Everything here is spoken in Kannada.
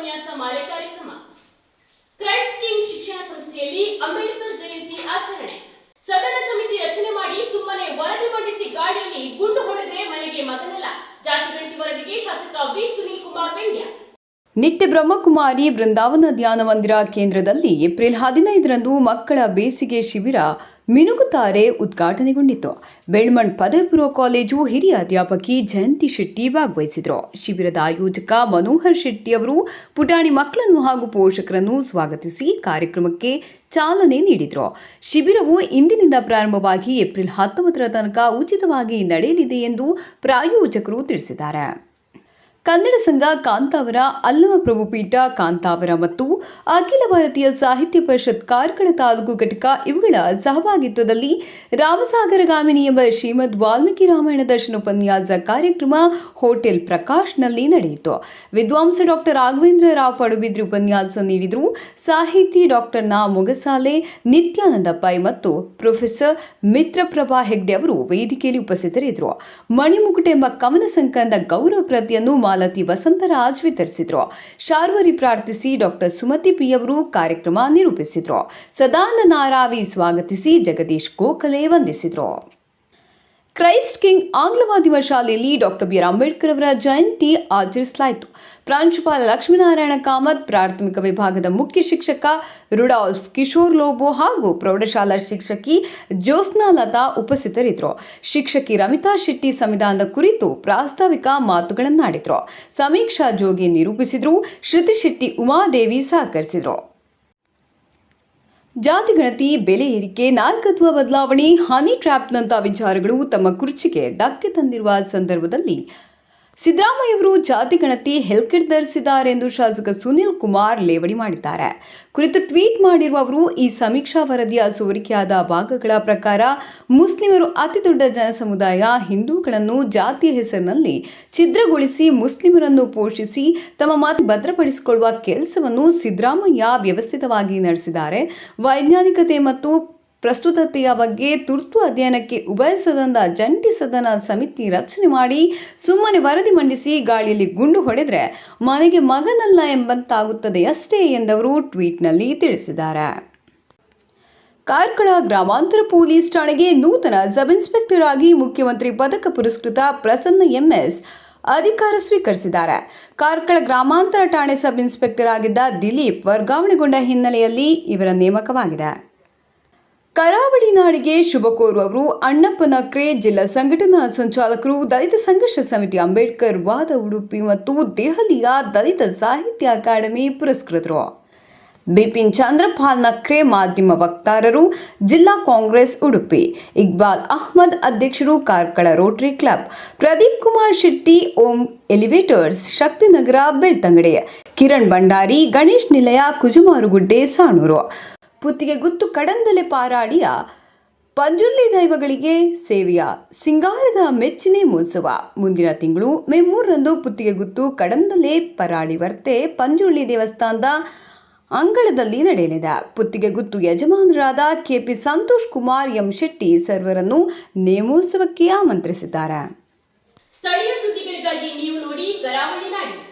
ಉಪನ್ಯಾಸ ಮಾಲೆ ಕಾರ್ಯಕ್ರಮ. ಕ್ರೈಸ್ಟ್ ಕಿಂಗ್ ಶಿಕ್ಷಣ ಸಂಸ್ಥೆಯಲ್ಲಿ ಅಂಬೇಡ್ಕರ್ ಜಯಂತಿ ಆಚರಣೆ. ಸದನ ಸಮಿತಿ ರಚನೆ ಮಾಡಿ ಸುಮ್ಮನೆ ವರದಿ ಮಂಡಿಸಿ ಗಾಡಿಯಲ್ಲಿ ಗುಂಡು ಹೊಡೆದ್ರೆ ಮನೆಗೆ ಮಗನಲ್ಲ. ಜಾತಿ ಗಣತಿ ವರದಿಗೆ ಶಾಸಕ ಬಿ ಸುನೀಲ್ ಕುಮಾರ್ ಬೆಂಡ್ಯ ನಿತ್ಯ ಬ್ರಹ್ಮಕುಮಾರಿ ಬೃಂದಾವನ ಧ್ಯಾನ ಮಂದಿರ ಕೇಂದ್ರದಲ್ಲಿ ಏಪ್ರಿಲ್ ಹದಿನೈದರಂದು ಮಕ್ಕಳ ಬೇಸಿಗೆ ಶಿಬಿರ ಮಿನುಗುತ್ತಾರೆ ಉದ್ಘಾಟನೆಗೊಂಡಿತು. ಬೆಳ್ಮಣ್ ಪದವಿ ಪೂರ್ವ ಕಾಲೇಜು ಹಿರಿಯ ಅಧ್ಯಾಪಕಿ ಜಯಂತಿ ಶೆಟ್ಟಿ ಭಾಗವಹಿಸಿದರು. ಶಿಬಿರದ ಆಯೋಜಕ ಮನೋಹರ್ ಶೆಟ್ಟಿ ಅವರು ಪುಟಾಣಿ ಮಕ್ಕಳನ್ನು ಹಾಗೂ ಪೋಷಕರನ್ನು ಸ್ವಾಗತಿಸಿ ಕಾರ್ಯಕ್ರಮಕ್ಕೆ ಚಾಲನೆ ನೀಡಿದರು. ಶಿಬಿರವು ಇಂದಿನಿಂದ ಪ್ರಾರಂಭವಾಗಿ ಏಪ್ರಿಲ್ ಹತ್ತೊಂಬತ್ತರ ತನಕ ಉಚಿತವಾಗಿ ನಡೆಯಲಿದೆ ಎಂದು ಪ್ರಾಯೋಜಕರು ತಿಳಿಸಿದ್ದಾರೆ. ಕನ್ನಡ ಸಂಘ ಕಾಂತಾವರ ಅಲ್ಲಮ ಪ್ರಭುಪೀಠ, ಕಾಂತಾವರ ಮತ್ತು ಅಖಿಲ ಭಾರತೀಯ ಸಾಹಿತ್ಯ ಪರಿಷತ್ ಕಾರ್ಕಳ ತಾಲೂಕು ಘಟಕ ಇವುಗಳ ಸಹಭಾಗಿತ್ವದಲ್ಲಿ ರಾಮಸಾಗರಗಾಮಿನಿ ಎಂಬ ಶ್ರೀಮದ್ ವಾಲ್ಮೀಕಿ ರಾಮಾಯಣ ದರ್ಶನ ಉಪನ್ಯಾಸ ಕಾರ್ಯಕ್ರಮ ಹೋಟೆಲ್ ಪ್ರಕಾಶ್ನಲ್ಲಿ ನಡೆಯಿತು. ವಿದ್ವಾಂಸ ಡಾಕ್ಟರ್ ರಾಘವೇಂದ್ರ ರಾವ್ ಪಡುಬಿದ್ರಿ ಉಪನ್ಯಾಸ ನೀಡಿದರು ಸಾಹಿತಿ ಡಾಕ್ಟರ್ ನಾ ಮೊಗಸಾಲೆ, ನಿತ್ಯಾನಂದ ಪೈ ಮತ್ತು ಪ್ರೊಫೆಸರ್ ಮಿತ್ರಪ್ರಭಾ ಹೆಗ್ಡೆ ಅವರು ವೇದಿಕೆಯಲ್ಲಿ ಉಪಸ್ಥಿತರಿದ್ದರು. ಮಣಿಮುಕುಟ ಎಂಬ ಕವನ ಸಂಕಲನದ ಗೌರವ ಪ್ರತಿಯನ್ನು ಮಾಲತಿ ವಸಂತರಾಜ್ ವಿತರಿಸಿದರು. ಶಾರ್ವರಿ ಪ್ರಾರ್ಥಿಸಿ ಡಾಕ್ಟರ್ ಸುಮತಿ ಪಿ ಅವರು ಕಾರ್ಯಕ್ರಮ ನಿರೂಪಿಸಿದರು. ಸದಾನಂದ ನಾರಾವಿ ಸ್ವಾಗತಿಸಿ ಜಗದೀಶ್ ಗೋಖಲೆ ವಂದಿಸಿದ್ರು. ಕ್ರೈಸ್ಟ್ ಕಿಂಗ್ ಆಂಗ್ಲ ಮಾಧ್ಯಮ ಶಾಲೆಯಲ್ಲಿ ಡಾಕ್ಟರ್ ಬಿ ಆರ್ ಅಂಬೇಡ್ಕರ್ ಅವರ ಜಯಂತಿ ಆಚರಿಸಲಾಯಿತು. ಪ್ರಾಂಶುಪಾಲ ಲಕ್ಷ್ಮೀನಾರಾಯಣ ಕಾಮತ್, ಪ್ರಾಥಮಿಕ ವಿಭಾಗದ ಮುಖ್ಯ ಶಿಕ್ಷಕ ರುಡಾಲ್ಫ್ ಕಿಶೋರ್ ಲೋಬೋ ಹಾಗೂ ಪ್ರೌಢಶಾಲಾ ಶಿಕ್ಷಕಿ ಜ್ಯೋತ್ಸ್ನಾ ಲತಾ ಉಪಸ್ಥಿತರಿದ್ದರು. ಶಿಕ್ಷಕಿ ರಮಿತಾ ಶೆಟ್ಟಿ ಸಂವಿಧಾನದ ಕುರಿತು ಪ್ರಾಸ್ತಾವಿಕ ಮಾತುಗಳನ್ನಾಡಿದ್ರು. ಸಮೀಕ್ಷಾ ಜೋಗಿ ನಿರೂಪಿಸಿದರು. ಶ್ರುತಿ ಶೆಟ್ಟಿ ಉಮಾದೇವಿ ಸಹಕರಿಸಿದ್ರು. ಜಾತಿ ಗಣತಿ ಬೆಲೆ ಏರಿಕೆ ನಾಯಕತ್ವ ಬದಲಾವಣೆ ಹನಿ ಟ್ರ್ಯಾಪ್ನಂಥ ವಿಚಾರಗಳು ತಮ್ಮ ಕುರ್ಚಿಗೆ ಧಕ್ಕೆ ತಂದಿರುವ ಸಂದರ್ಭದಲ್ಲಿ ಸಿದ್ದರಾಮಯ್ಯವರು ಜಾತಿ ಗಣತಿ ಹೆಲ್ಕಿಟ್ ಧರಿಸಿದ್ದಾರೆ ಎಂದು ಶಾಸಕ ಸುನಿಲ್ ಕುಮಾರ್ ಲೇವಡಿ ಮಾಡಿದ್ದಾರೆ. ಕುರಿತು ಟ್ವೀಟ್ ಮಾಡಿರುವ ಅವರು, ಈ ಸಮೀಕ್ಷಾ ವರದಿಯ ಸೋರಿಕೆಯಾದ ಭಾಗಗಳ ಪ್ರಕಾರ ಮುಸ್ಲಿಮರು ಅತಿದೊಡ್ಡ ಜನಸಮುದಾಯ, ಹಿಂದೂಗಳನ್ನು ಜಾತಿಯ ಹೆಸರಿನಲ್ಲಿ ಛಿದ್ರಗೊಳಿಸಿ ಮುಸ್ಲಿಮರನ್ನು ಪೋಷಿಸಿ ತಮ್ಮ ಮಾತು ಭದ್ರಪಡಿಸಿಕೊಳ್ಳುವ ಕೆಲಸವನ್ನು ಸಿದ್ದರಾಮಯ್ಯ ವ್ಯವಸ್ಥಿತವಾಗಿ ನಡೆಸಿದ್ದಾರೆ. ವೈಜ್ಞಾನಿಕತೆ ಮತ್ತು ಪ್ರಸ್ತುತತೆಯ ಬಗ್ಗೆ ತುರ್ತು ಅಧ್ಯಯನಕ್ಕೆ ಉಭಯ ಸದನದ ಜಂಟಿ ಸದನ ಸಮಿತಿ ರಚನೆ ಮಾಡಿ ಸುಮ್ಮನೆ ವರದಿ ಮಂಡಿಸಿ ಗಾಳಿಯಲ್ಲಿ ಗುಂಡು ಹೊಡೆದ್ರೆ ಮನೆಗೆ ಮಗನಲ್ಲ ಎಂಬಂತಾಗುತ್ತದೆ ಅಷ್ಟೇ ಎಂದವರು ಟ್ವೀಟ್ನಲ್ಲಿ ತಿಳಿಸಿದ್ದಾರೆ. ಕಾರ್ಕಳ ಗ್ರಾಮಾಂತರ ಪೊಲೀಸ್ ಠಾಣೆಗೆ ನೂತನ ಸಬ್ ಇನ್ಸ್ಪೆಕ್ಟರ್ ಆಗಿ ಮುಖ್ಯಮಂತ್ರಿ ಪದಕ ಪುರಸ್ಕೃತ ಪ್ರಸನ್ನ ಎಂಎಸ್ ಅಧಿಕಾರ ಸ್ವೀಕರಿಸಿದ್ದಾರೆ. ಕಾರ್ಕಳ ಗ್ರಾಮಾಂತರ ಠಾಣೆ ಸಬ್ ಇನ್ಸ್ಪೆಕ್ಟರ್ ಆಗಿದ್ದ ದಿಲೀಪ್ ವರ್ಗಾವಣೆಗೊಂಡ ಹಿನ್ನೆಲೆಯಲ್ಲಿ ಇವರ ನೇಮಕವಾಗಿದೆ. ಕರಾವಳಿ ನಾಡಿಗೆ ಶುಭ ಕೋರುವವರು ಅಣ್ಣಪ್ಪ ನಕ್ರೆ ಜಿಲ್ಲಾ ಸಂಘಟನಾ ಸಂಚಾಲಕರು, ದಲಿತ ಸಂಘರ್ಷ ಸಮಿತಿ ಅಂಬೇಡ್ಕರ್ ವಾದ ಉಡುಪಿ ಮತ್ತು ದೆಹಲಿಯ ದಲಿತ ಸಾಹಿತ್ಯ ಅಕಾಡೆಮಿ ಪುರಸ್ಕೃತರು. ಬಿಪಿನ್ ಚಂದ್ರಪಾಲ್ ನಕ್ರೆ ಮಾಧ್ಯಮ ವಕ್ತಾರರು, ಜಿಲ್ಲಾ ಕಾಂಗ್ರೆಸ್ ಉಡುಪಿ, ಇಕ್ಬಾಲ್ ಅಹ್ಮದ್ ಅಧ್ಯಕ್ಷರು Karkala Rotary Club, Pradeep Kumar Shetty, Om elevators, Shaktinagar, Belthangady, Kiran Bhandari, Ganesh Nilaya Kujumarugudde Sanur. Puttige ಗುತ್ತು ಕಡಂದಲೆ ಪಾರಾಡಿಯ ಪಂಜುರ್ಲಿ ದೈವಗಳಿಗೆ ಸೇವೆಯ ಸಿಂಗಾರದ ಮೆಚ್ಚಿನೇ ಮೋತ್ಸವ. ಮುಂದಿನ ತಿಂಗಳು ಮೇ ಮೂರರಂದು ಪುತ್ತಿಗೆ ಗುತ್ತು ಕಡಂದಲೆ ಪರಾಡಿ ವರ್ತೆ ಪಂಜುರ್ಲಿ ದೇವಸ್ಥಾನದ ಅಂಗಳದಲ್ಲಿ ನಡೆಯಲಿದೆ. ಪುತ್ತಿಗೆ ಗುತ್ತು ಯಜಮಾನರಾದ ಕೆಪಿ ಸಂತೋಷ್ ಕುಮಾರ್ ಎಂ ಶೆಟ್ಟಿ ಸರ್ವರನ್ನು ನೇಮೋತ್ಸವಕ್ಕೆ ಆಮಂತ್ರಿಸಿದ್ದಾರೆ. ಸ್ಥಳೀಯ ಸುದ್ದಿಗಳಿಗಾಗಿ ನೀವು ನೋಡಿ ಕರಾವಳಿ ನಾಡಿ.